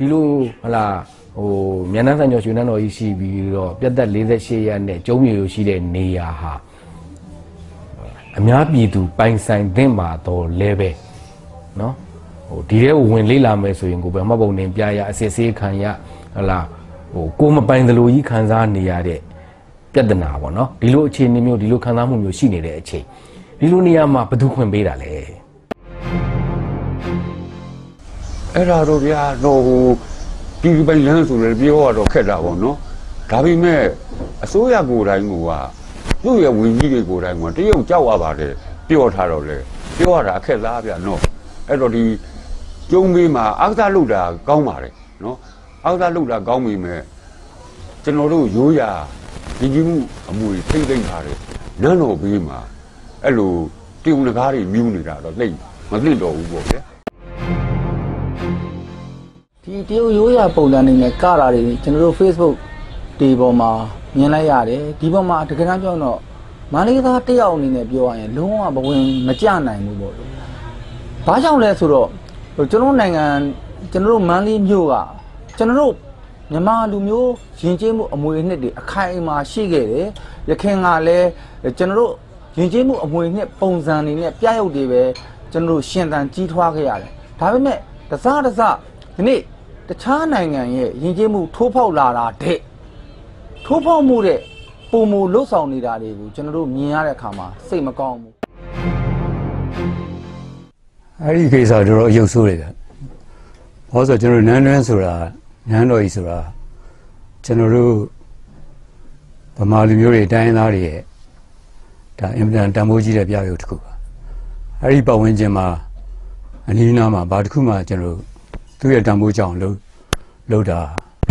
ဒီလိုဟလာဟိုမြန်နှန်းဆန်ကျော်ရွှေနှန်းတော်ကြီးရှိပြီးတော့ပြတ်သက်48ရက်နဲ့ကျုံးမြေလိုရှိတဲ့နေရာဟာအများပြည်သူပိုင်ဆိုင်သင့်ပါတော့လဲပဲเนาะဟိုဒီထဲကိုဝင်လေးလာမယ်ဆိုရင်ကိုပဲမှတ်ပုံတင်ပြရအစစ်ဆေးခံရဟလာဟိုကိုမပိုင်သလိုကြီးခံစားနေရတဲ့ပြဿနာပေါ့နော်ဒီလိုအခြေအနေမျိုးဒီလိုခံစားမှုမျိုးရှိနေတဲ့အချိန်ဒီလိုနေရာမှာဘယ်သူခွင့်ပေးတာလဲ အဲ့ဒါတော့ဗျာတော့ဟိုပြည်သူပိုင်လမ်းဆိုလည်းပြောရတော့ခက်တာပေါ့နော်ဒါပေမဲ့အစိုးရကိုယ်တိုင်ကသူ့ရဲ့ဝင်ကြီးတွေကိုယ်တိုင်ကတရုတ်ကြောက်ရပါတယ်ပြောထားတော့လေပြောရတာအခက်သားဗျာနော်အဲ့တော့ဒီကျုံမေးမှာအာသာလုတာကောင်းပါတယ်နော်အာသာလုတာကောင်းပြီမဲ့ကျွန်တော်တို့ရိုးရာဒီကြီးမှုအမွေထိမ့်သိမ့်ထားတယ်နန်းတော်ဘေးမှာအဲ့လိုတိုံငကားတွေမြူးနေတာတော့သိမသိတော့ဘူးပေါ့ဗျာ ဒီတရုတ်ရိုးရာပုံစံနေနဲ့ကတာတွေကျွန်တော်တို့ Facebook ဒီပေါ်မှာမြင်လိုက်ရတယ်ဒီပေါ်မှာတကယ်တမ်းပြောတော့မန္တလေးသားတစ်ယောက်အနေနဲ့ပြောရရင်လုံးဝဘဝင်မကြနိုင်ဘူးပေါ့လေ။ဘာကြောင့်လဲဆိုတော့ဟိုကျွန်တော်တို့နိုင်ငံကျွန်တော်တို့မန္တလေးမြို့ကကျွန်တော်တို့မြန်မာလူမျိုးယဉ်ကျေးမှုအမွေအနှစ်တွေအခိုင်အမာရှိခဲ့တယ်။ရခင်ကလည်းကျွန်တော်တို့ယဉ်ကျေးမှုအမွေအနှစ်ပုံစံတွေနဲ့ပြရုပ်တွေပဲကျွန်တော်တို့ရှင်သန်ကြီးထွားခဲ့ရတယ်။ဒါပေမဲ့တစားတစားဒီနေ့ တခြားနိုင်ငံရဲ့ယဉ်ကျေးမှုထိုးဖောက်လာတာတဲ့ထိုးဖောက်မှုတဲ့ပုံမူလှုပ်ဆောင်နေတာတွေကိုကျွန်တော်တို့မြင်ရတဲ့အခါမှာစိတ်မကောင်းဘူးအဲ့ဒီကိစ္စတော်တော်အယုတ်ဆိုးတယ်ဗျ။ဘာလို့ဆိုကျွန်တော်နန်းတွင်းဆိုတာနန်းတော်ကြီးဆိုတာကျွန်တော်တို့ဗမာလူမျိုးတွေတိုင်းရင်းသားတွေရဲ့ဒါအင်မတန်တန်ဖိုးကြီးတဲ့ပြရုပ်တစ်ခုပါ။အဲ့ဒီပတ်ဝန်းကျင်မှာအနီးနားမှာဘာတစ်ခုမှကျွန်တော် သူ့ရဲ့တန်ဖိုးကြောင့်လို့လို့တာ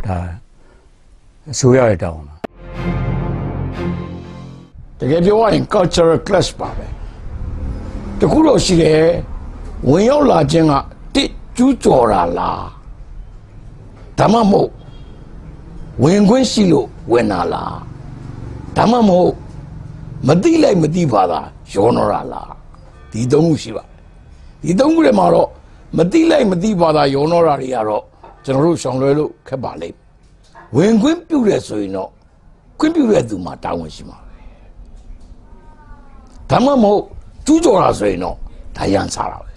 ဒါအစိုးရရဲ့တောင်းပါတကယ်ပြောရရင် cultural clash ပါပဲတခုတော့ရှိတယ်ဝင်ရောက်လာခြင်းကတစ်ကျူးကျော်တာလားဒါမှမဟုတ်ဝင်ခွင့်ရှိလို့ဝင်လာလားဒါမှမဟုတ်မတိလိုက်မတိပါတာရောနော်တာလားဒီသုံးခုရှိပါတယ်ဒီသုံးခုထဲမှာတော့ မတိလိုက်မတိပါတာရောနော်တာတွေကတော့ကျွန်တော်တို့ရှောင်လွဲလို့ခက်ပါလိမ့်မယ်ဝင်ခွင့်ပြုတယ်ဆိုရင်တော့ခွင့်ပြုတဲ့သူမှာတာဝန်ရှိမှာပဲဒါမှမဟုတ်ကျူးကျော်တာဆိုရင်တော့ဒါရန်စားတာပဲ